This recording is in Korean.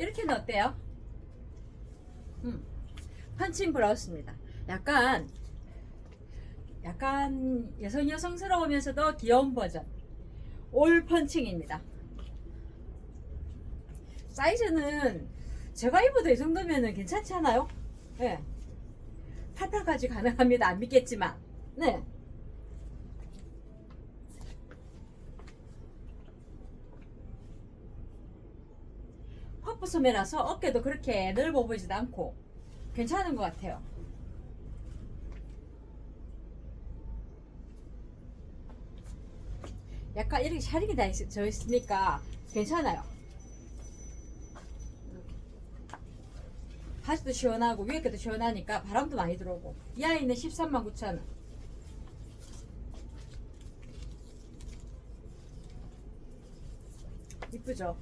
이렇게는 어때요? 음, 펀칭 브라우스입니다. 약간 약간 여성 여성스러우면서도 귀여운 버전 올 펀칭입니다. 사이즈는 제가 입어도 이 정도면 괜찮지 않아요? 네. 88까지 가능합니다. 안 믿겠지만. 네. 퍼프 소매라서 어깨도 그렇게 넓어 보이지도 않고 괜찮은 것 같아요. 약간 이렇게 샤링이 다 있- 져 있으니까 괜찮아요. 바지도 시원하고 위에 것도 시원하니까 바람도 많이 들어오고 이 아이는 13만 9천 원. 이쁘죠?